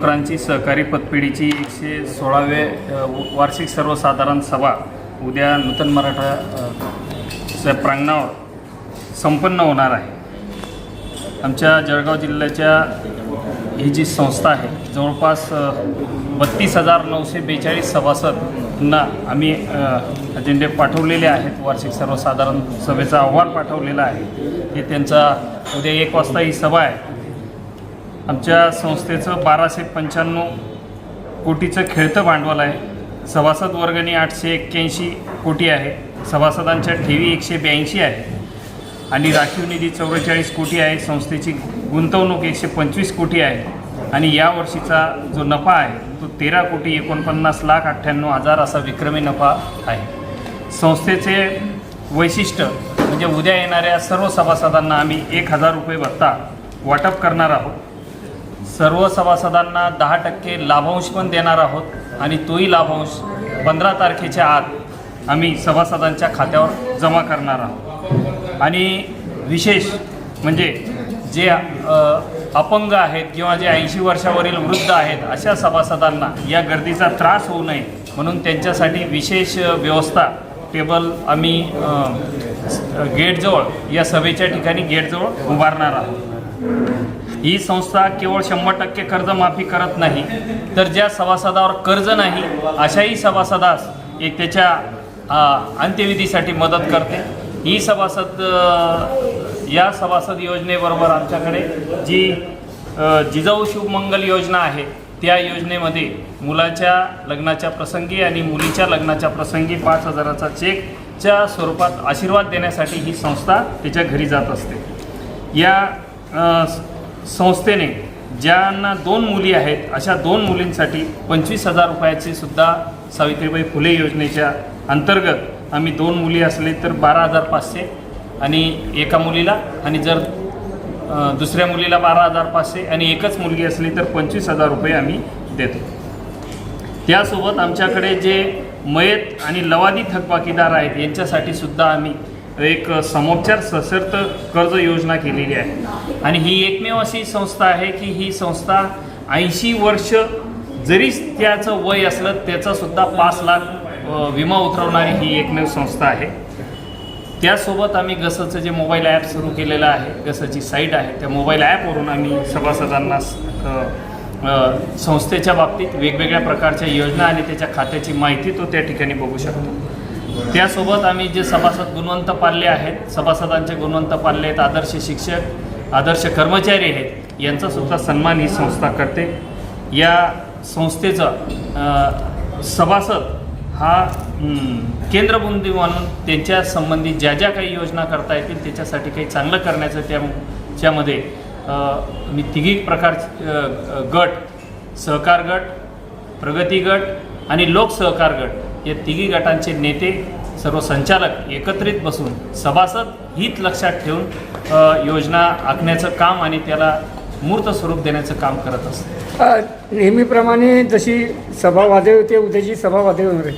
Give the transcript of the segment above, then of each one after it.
नोकरांची सहकारी पतपिढीची एकशे सोळावे वार्षिक सर्वसाधारण सभा उद्या नूतन मराठा च्या प्रांगणावर संपन्न होणार आहे. आमच्या जळगाव जिल्ह्याच्या ही जी संस्था आहे जवळपास बत्तीस हजार नऊशे बेचाळीस सभासदांना आम्ही अजेंडे पाठवलेले आहेत. वार्षिक सर्वसाधारण सभेचा अहवाल पाठवलेला आहे. हे त्यांचा उद्या एक वाजता ही सभा आहे. आमच्या संस्थेचं बाराशे पंच्याण्णव कोटीचं खेळतं भांडवल आहे. सभासद वर्गणी आठशे एक्क्याऐंशी कोटी आहे. सभासदांच्या ठेवी एकशे ब्याऐंशी आहे. आणि राखीव निधी चौवेचाळीस कोटी आहे. संस्थेची गुंतवणूक एकशे पंचवीस कोटी आहे. आणि या वर्षीचा जो नफा आहे तो तेरा कोटी एकोणपन्नास लाख अठ्ठ्याण्णव हजार असा विक्रमी नफा आहे. संस्थेचे वैशिष्ट्य म्हणजे उद्या येणाऱ्या सर्व सभासदांना आम्ही एक हजार रुपये भत्ता वाटप करणार आहोत. सर्व सभासदांना दहा टक्के लाभांश पण देणार आहोत आणि तोही लाभांश पंधरा तारखेच्या आत आम्ही सभासदांच्या खात्यावर जमा करणार आहोत. आणि विशेष म्हणजे जे अपंग आहेत किंवा जे ऐंशी वर्षावरील वृद्ध आहेत अशा सभासदांना या गर्दीचा त्रास होऊ नये म्हणून त्यांच्यासाठी विशेष व्यवस्था टेबल आम्ही गेटजवळ या सभेच्या ठिकाणी गेटजवळ उभारणार आहोत. ही संस्था केवळ शंभर टक्के कर्जमाफी करत नाही तर ज्या सभासदावर कर्ज नाही अशाही सभासदास एक त्याच्या अंत्यविधीसाठी मदत करते. ही सभासद या सभासद योजनेबरोबर आमच्याकडे जी जिजाऊ शुभमंगल योजना आहे त्या योजनेमध्ये मुलाच्या लग्नाच्या प्रसंगी आणि मुलीच्या लग्नाच्या प्रसंगी पाच हजाराचा चेकच्या स्वरूपात आशीर्वाद देण्यासाठी ही संस्था त्याच्या घरी जात असते. या संस्थेने ज्यांना दोन मुली आहेत अशा दोन मुलींसाठी पंचवीस हजार रुपयाची सुद्धा सावित्रीबाई फुले योजनेच्या अंतर्गत आम्ही दोन मुली असले तर बारा हजार पाचशे आणि एका मुलीला आणि जर दुसऱ्या मुलीला बारा हजार पाचशे आणि एकच मुलगी असली तर पंचवीस हजार रुपये आम्ही देतो. त्यासोबत आमच्याकडे जे मयत आणि लवादी थकबाकीदार आहेत यांच्यासाठी सुद्धा आम्ही एक समोपचार सशर्त कर्ज योजना केलेली आहे. आणि ही एकमेव अशी संस्था आहे की ही संस्था ऐंशी वर्ष जरी त्याचं वय असलं त्याचासुद्धा पाच लाख विमा उतरवणारी ही एकमेव संस्था आहे. त्यासोबत आम्ही गसचं जे मोबाईल ॲप सुरू केलेलं आहे गसची साईट आहे त्या मोबाईल ॲपवरून आम्ही सभासदांना संस्थेच्या बाबतीत वेगवेगळ्या प्रकारच्या योजना आणि त्याच्या खात्याची माहिती तो त्या ठिकाणी बघू शकतो. त्यासोबत आम्ही जे सभासद गुणवंत पाल्ले आहेत सभासदांचे गुणवंत पाल्ले आहेत आदर्श शिक्षक आदर्श कर्मचारी आहेत यांचासुद्धा सन्मान ही संस्था करते. या संस्थेचा सभासद हा केंद्रबंदी मानून म्हणून त्यांच्या संबंधित ज्या ज्या काही योजना करता येतील त्याच्यासाठी काही चांगलं करण्याचं त्याच्यामध्ये मी तिघी प्रकार गट सहकार गट प्रगती गट आणि लोकसहकार गट या तिघी गटांचे नेते सर्व संचालक एकत्रित बसून सभासद हित लक्षात ठेवून योजना आखण्याचं काम आणि त्याला मूर्त स्वरूप देण्याचं काम करत असतात. अ, नेहमीप्रमाणे जशी सभा वादळ होते उद्याची सभा वादळ होणार आहे.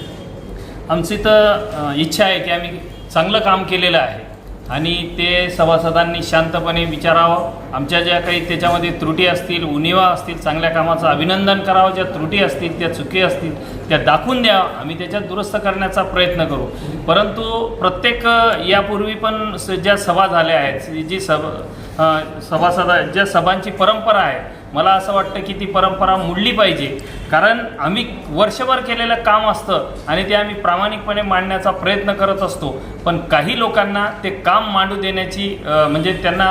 आमची तर इच्छा आहे की आम्ही चांगलं काम केलेलं आहे. आणि ते सभासदांनी शांतपणे विचारावं. आमच्या ज्या काही त्याच्यामध्ये त्रुटी असतील उणिवा असतील चांगल्या कामाचं अभिनंदन करावं ज्या त्रुटी असतील त्या चुकी असतील त्या दाखवून द्यावं आम्ही त्याच्यात दुरुस्त करण्याचा प्रयत्न करू. परंतु प्रत्येक यापूर्वी पण स- ज्या सभा झाल्या आहेत जी सभा सभासदा ज्या सभांची परंपरा आहे मला असं वाटतं की ती परंपरा मोडली पाहिजे. कारण आम्ही वर्षभर केलेलं काम असतं आणि ते आम्ही प्रामाणिकपणे मांडण्याचा प्रयत्न करत असतो. पण काही लोकांना ते काम मांडू देण्याची म्हणजे त्यांना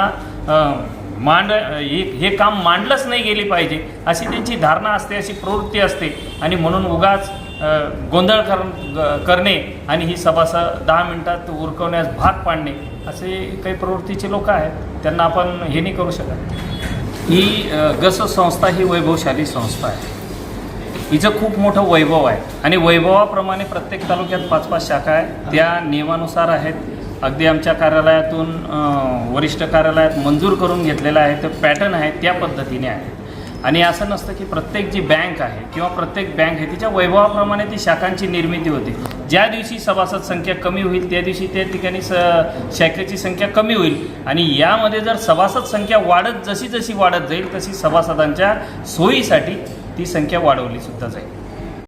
मांड हे हे काम मांडलंच नाही गेली पाहिजे अशी त्यांची धारणा असते अशी प्रवृत्ती असते. आणि म्हणून उगाच गोंधळ कर करणे आणि ही सभासद दहा मिनटात उरकवण्यास भाग पाडणे असे काही प्रवृत्तीचे लोक आहेत त्यांना आपण हे नाही करू शकत. ही गस संस्था ही वैभवशाली संस्था आहे. हिचं खूप मोठं वैभव आहे. आणि वैभवाप्रमाणे प्रत्येक तालुक्यात पाच पाच शाखा आहेत. त्या नियमानुसार आहेत. अगदी आमच्या कार्यालयातून वरिष्ठ कार्यालयात मंजूर करून घेतलेलं आहे. ते पॅटर्न आहे त्या पद्धतीने आहे. आणि असं नसतं की प्रत्येक जी बँक आहे किंवा प्रत्येक बँक आहे तिच्या वैभवाप्रमाणे ती शाखांची निर्मिती होते. ज्या दिवशी सभासद संख्या कमी होईल त्या दिवशी त्या ठिकाणी स शाखेची संख्या कमी होईल. आणि यामध्ये जर सभासद संख्या वाढत जशी जशी वाढत जाईल तशी सभासदांच्या सोयीसाठी ती संख्या वाढवली सुद्धा जाईल.